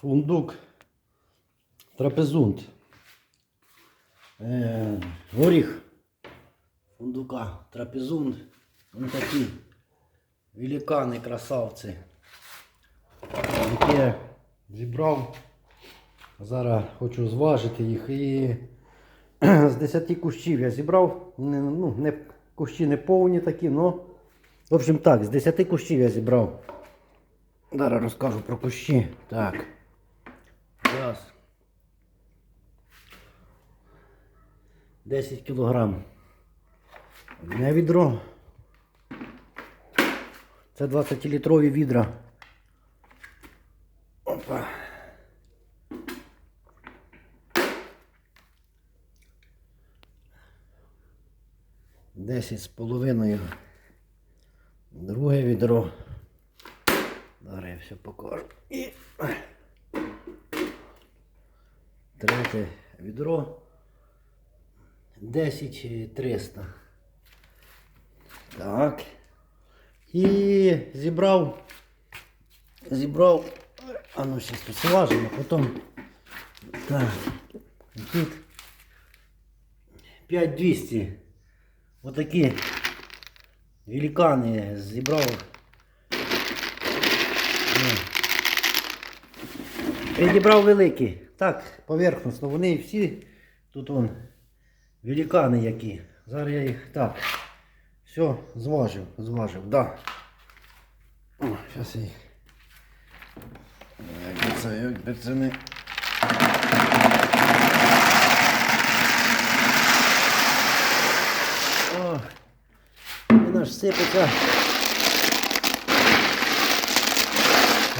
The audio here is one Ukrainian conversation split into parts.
фундук трапезунд. Е, горіх фундука трапезунд. Ось такі великани, красавці. Які зібрав. Зараз хочу зважити їх. І з 10 кущів я зібрав. Не, ну, не, кущі не повні такі, але. В общем так, з 10 кущів я зібрав. Зараз розкажу про кущі. Так. Раз. 10 кілограм. Одне відро. Це 20-літрові відра. Опа. Десять з половиною. Друге відро. Зараз я все покажу. І третє відро. 10 300. Так. І зібрав. Зібрав. А ну ще тут зважимо, потім. Так. Тут 5200. Отакі великани зібрав. Підібрав великі. Так, поверхностно. Вони всі тут вон великани які. Зараз я їх так. Все, зважив, зважив, да. О, зараз я їх. Як це, як це не. О, сипеться.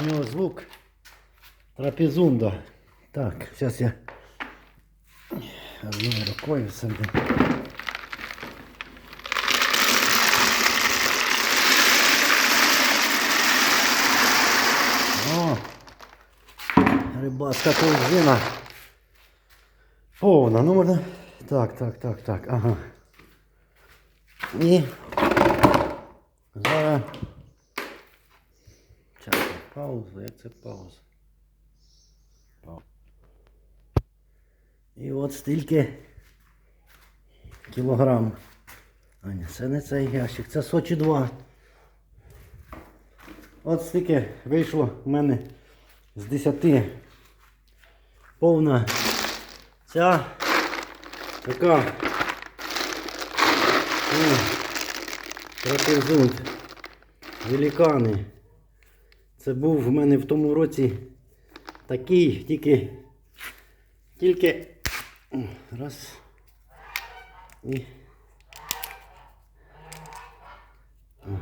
У нього звук трапезунда. Так, зараз я одною рукою себе. О, рибацька ковзина. Повна, ну можна. Так, так, так, так, ага. І зараз. Час, пауза, як це пауза? Пау- І от стільки кілограм. А ні, це не цей ящик, це Сочі 2. От стільки вийшло в мене з 10 повна ця така ну, трапезунт. Великани. Це був в мене в тому році такий, тільки тільки раз і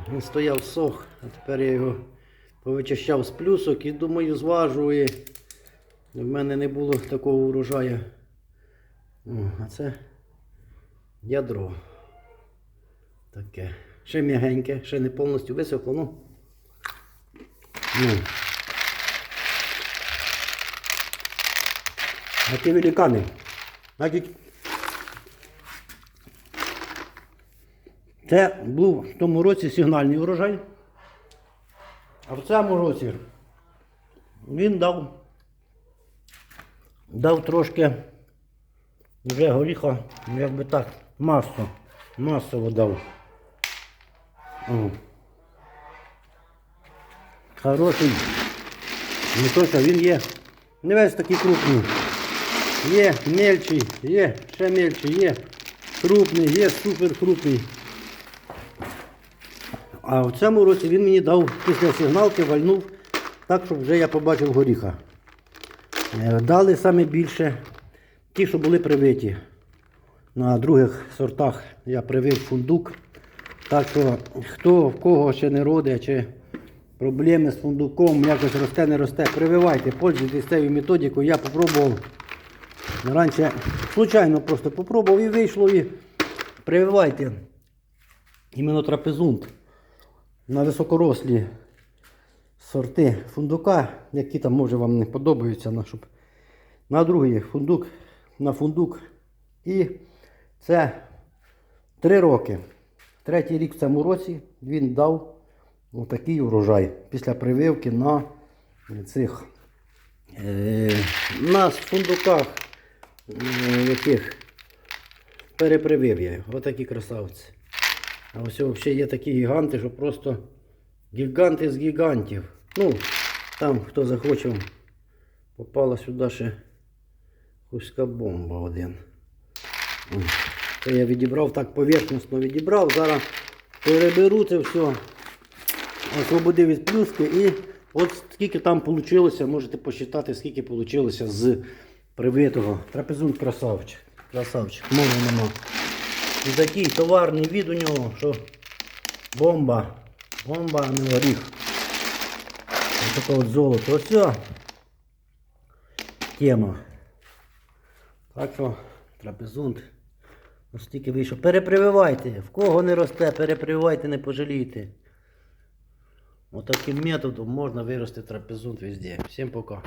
він стояв сох, а тепер я його повичищав з плюсок і думаю зважу і в мене не було такого урожаю. А це ядро. Таке. Ще м'ягеньке, ще не повністю висохло, ну. ну. А ті великани. Навіть Це був в тому році сигнальний урожай. А в цьому році він дав, дав трошки вже горіха, ну, як би так, масу, масово дав. О. Хороший. Не то, що він є. Не весь такий крупний. Є мельчий, є, ще мельчий, є крупний, є супер крупний. А в цьому році він мені дав після сигналки, вальнув так, щоб вже я побачив горіха. Е, Дали саме більше ті, що були привиті. На других сортах я привив фундук. Так що хто в кого ще не родить, чи проблеми з фундуком, якось росте, не росте, прививайте, пользуйтесь цією методикою. Я попробував. Раніше случайно просто попробував і вийшло і прививайте. Іменно трапезунт на високорослі сорти фундука, які там може вам не подобаються, на, щоб на другий фундук, на фундук. І це 3 роки. Третій рік в цьому році він дав отакий урожай після прививки на цих Е, в фундуках яких перепривив я. Отакі красавці. А ось взагалі є такі гіганти, що просто гіганти з гігантів. Ну, там хто захоче, попала сюди ще хуська бомба один. Це я відібрав так поверхностно відібрав. Зараз переберу це все, освободив від плюски і от скільки там вийшло, можете посчитати, скільки вийшло з привитого. Трапезунт красавчик. Красавчик, мови нема. І такий товарний від у нього, що бомба. Бомба, а не горіх. Ось таке от золото. Ось все. Тема. Так що, трапезунт. Ось тільки вийшов. Перепрививайте. В кого не росте, перепрививайте, не пожалійте. Отаким методом можна вирости трапезунт везде. Всім пока.